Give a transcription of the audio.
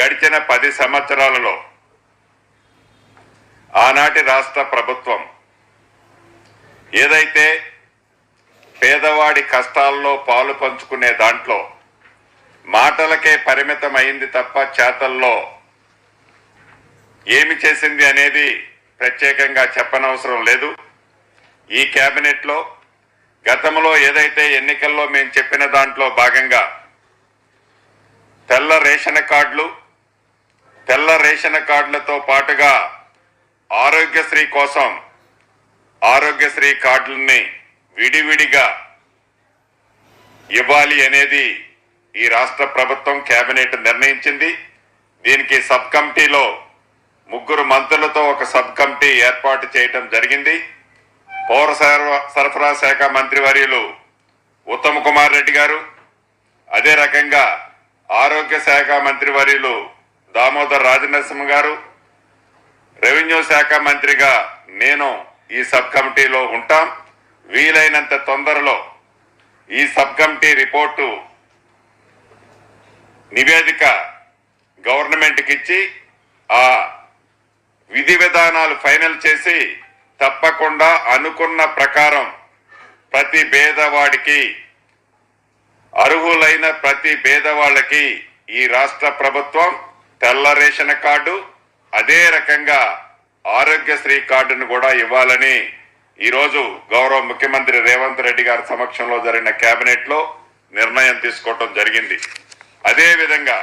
గడిచిన పది సంవత్సరాలలో ఆనాటి రాష్ట్ర ప్రభుత్వం ఏదైతే పేదవాడి కష్టాల్లో పాలు పంచుకునే దాంట్లో మాటలకే పరిమితం అయింది తప్ప చేతల్లో ఏమి చేసింది అనేది ప్రత్యేకంగా చెప్పనవసరం లేదు. ఈ కేబినెట్లో గతంలో ఏదైతే ఎన్నికల్లో మేము చెప్పిన దాంట్లో భాగంగా తెల్ల రేషన్ కార్డులు తెల్ల రేషన్ కార్డులతో పాటుగా ఆరోగ్యశ్రీ కోసం ఆరోగ్యశ్రీ కార్డులని విడివిడిగా ఇవ్వాలి అనేది ఈ రాష్ట్ర ప్రభుత్వం కేబినెట్ నిర్ణయించింది. దీనికి సబ్ కమిటీలో ముగ్గురు మంత్రులతో ఒక సబ్ కమిటీ ఏర్పాటు చేయటం జరిగింది. పౌర సరఫరా- సరఫరా శాఖ మంత్రివర్యులు ఉత్తమ్ కుమార్ రెడ్డి గారు. అదే రకంగా ఆరోగ్య శాఖ మంత్రివర్యులు దామోదర్ రాజనరసింహ గారు రెవెన్యూ శాఖ మంత్రిగా నేను ఈ సబ్ కమిటీలో ఉంటాం. వీలైనంత తొందరలో ఈ సబ్ కమిటీ రిపోర్టు నివేదిక గవర్నమెంట్కి ఇచ్చి ఆ విధి విధానాలు ఫైనల్ చేసి తప్పకుండా అనుకున్న ప్రకారం ప్రతి పేదవాడికి అర్హులైన ప్రతి పేదవాళ్ళకి ఈ రాష్ట్ర ప్రభుత్వం తెల్ల రేషన్ కార్డు అదే రకంగా ఆరోగ్యశ్రీ కార్డును కూడా ఇవ్వాలని ఈరోజు గౌరవ ముఖ్యమంత్రి రేవంత్ రెడ్డి గారి సమక్షంలో జరిగిన కేబినెట్లో నిర్ణయం తీసుకోవటం జరిగింది. అదేవిధంగా